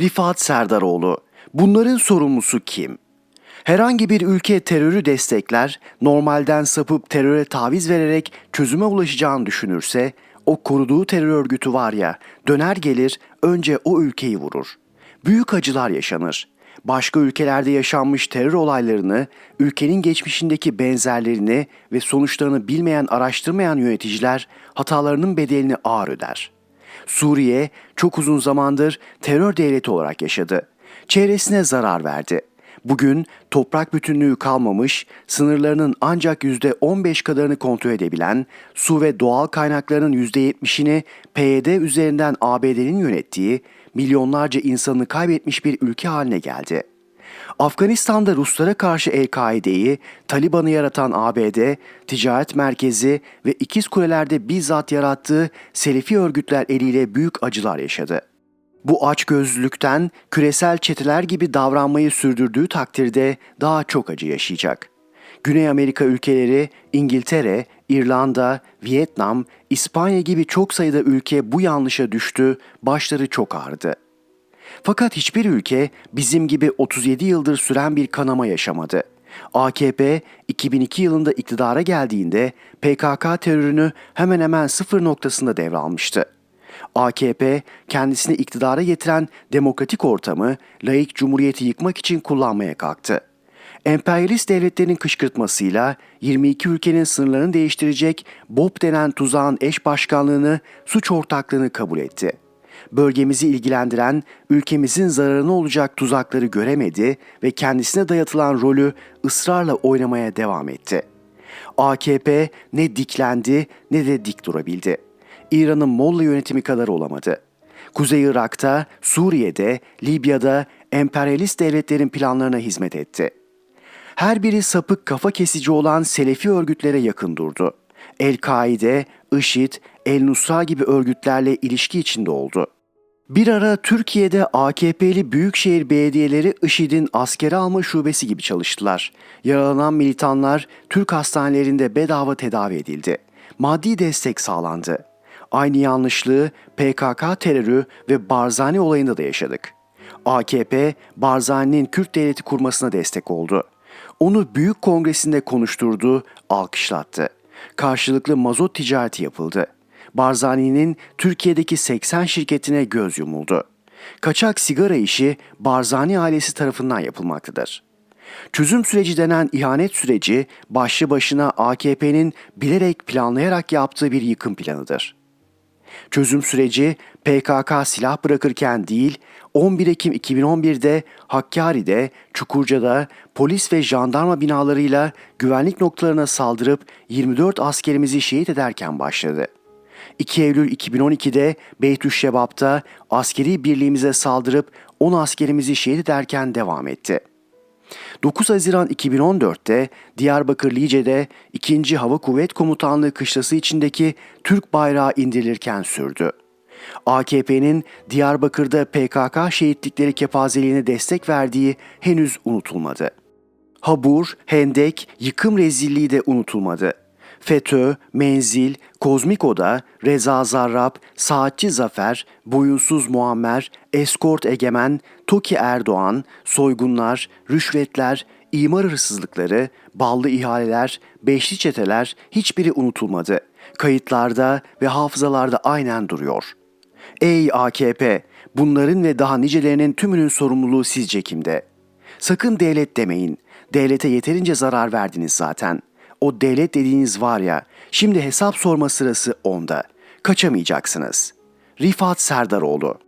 Rifat Serdaroğlu. Bunların sorumlusu kim? Herhangi bir ülke terörü destekler, normalden sapıp teröre taviz vererek çözüme ulaşacağını düşünürse, o koruduğu terör örgütü var ya, döner gelir önce o ülkeyi vurur. Büyük acılar yaşanır. Başka ülkelerde yaşanmış terör olaylarını, ülkenin geçmişindeki benzerlerini ve sonuçlarını bilmeyen, araştırmayan yöneticiler hatalarının bedelini ağır öder. Suriye çok uzun zamandır terör devleti olarak yaşadı. Çevresine zarar verdi. Bugün toprak bütünlüğü kalmamış, sınırlarının ancak %15 kadarını kontrol edebilen, su ve doğal kaynaklarının %70'ini PYD üzerinden ABD'nin yönettiği, milyonlarca insanını kaybetmiş bir ülke haline geldi. Afganistan'da Ruslara karşı El-Kaide'yi, Taliban'ı yaratan ABD, ticaret merkezi ve ikiz kulelerde bizzat yarattığı Selefi örgütler eliyle büyük acılar yaşadı. Bu açgözlülükten küresel çeteler gibi davranmayı sürdürdüğü takdirde daha çok acı yaşayacak. Güney Amerika ülkeleri, İngiltere, İrlanda, Vietnam, İspanya gibi çok sayıda ülke bu yanlışa düştü, başları çok ağrıdı. Fakat hiçbir ülke bizim gibi 37 yıldır süren bir kanama yaşamadı. AKP 2002 yılında iktidara geldiğinde PKK terörünü hemen hemen sıfır noktasında devralmıştı. AKP kendisini iktidara getiren demokratik ortamı laik cumhuriyeti yıkmak için kullanmaya kalktı. Emperyalist devletlerin kışkırtmasıyla 22 ülkenin sınırlarını değiştirecek BOP denen tuzağın eş başkanlığını, suç ortaklığını kabul etti. Bölgemizi ilgilendiren, ülkemizin zararına olacak tuzakları göremedi ve kendisine dayatılan rolü ısrarla oynamaya devam etti. AKP ne diklendi ne de dik durabildi. İran'ın Molla yönetimi kadar olamadı. Kuzey Irak'ta, Suriye'de, Libya'da emperyalist devletlerin planlarına hizmet etti. Her biri sapık kafa kesici olan Selefi örgütlere yakın durdu. El-Kaide, IŞİD, El-Nusra gibi örgütlerle ilişki içinde oldu. Bir ara Türkiye'de AKP'li büyükşehir belediyeleri IŞİD'in askere alma şubesi gibi çalıştılar. Yaralanan militanlar Türk hastanelerinde bedava tedavi edildi. Maddi destek sağlandı. Aynı yanlışlığı PKK terörü ve Barzani olayında da yaşadık. AKP, Barzani'nin Kürt devleti kurmasına destek oldu. Onu büyük kongresinde konuşturdu, alkışlattı. Karşılıklı mazot ticareti yapıldı. Barzani'nin Türkiye'deki 80 şirketine göz yumuldu. Kaçak sigara işi Barzani ailesi tarafından yapılmaktadır. Çözüm süreci denen ihanet süreci başlı başına AKP'nin bilerek planlayarak yaptığı bir yıkım planıdır. Çözüm süreci PKK silah bırakırken değil, 11 Ekim 2011'de Hakkari'de, Çukurca'da polis ve jandarma binalarıyla güvenlik noktalarına saldırıp 24 askerimizi şehit ederken başladı. 2 Eylül 2012'de Beytüşşebap'ta askeri birliğimize saldırıp 10 askerimizi şehit ederken devam etti. 9 Haziran 2014'te Diyarbakır Lice'de 2. Hava Kuvvet Komutanlığı kışlası içindeki Türk bayrağı indirilirken sürdü. AKP'nin Diyarbakır'da PKK şehitlikleri kepazeliğine destek verdiği henüz unutulmadı. Habur, Hendek, yıkım rezilliği de unutulmadı. FETÖ, Menzil, Kozmik Oda, Reza Zarrab, Saatçi Zafer, Boyunsuz Muammer, Eskort Egemen, Toki Erdoğan, soygunlar, rüşvetler, imar hırsızlıkları, ballı ihaleler, beşli çeteler hiçbiri unutulmadı. Kayıtlarda ve hafızalarda aynen duruyor. Ey AKP! Bunların ve daha nicelerinin tümünün sorumluluğu sizce kimde? Sakın devlet demeyin. Devlete yeterince zarar verdiniz zaten. O devlet dediğiniz var ya, şimdi hesap sorma sırası onda. Kaçamayacaksınız. Rifat Serdaroğlu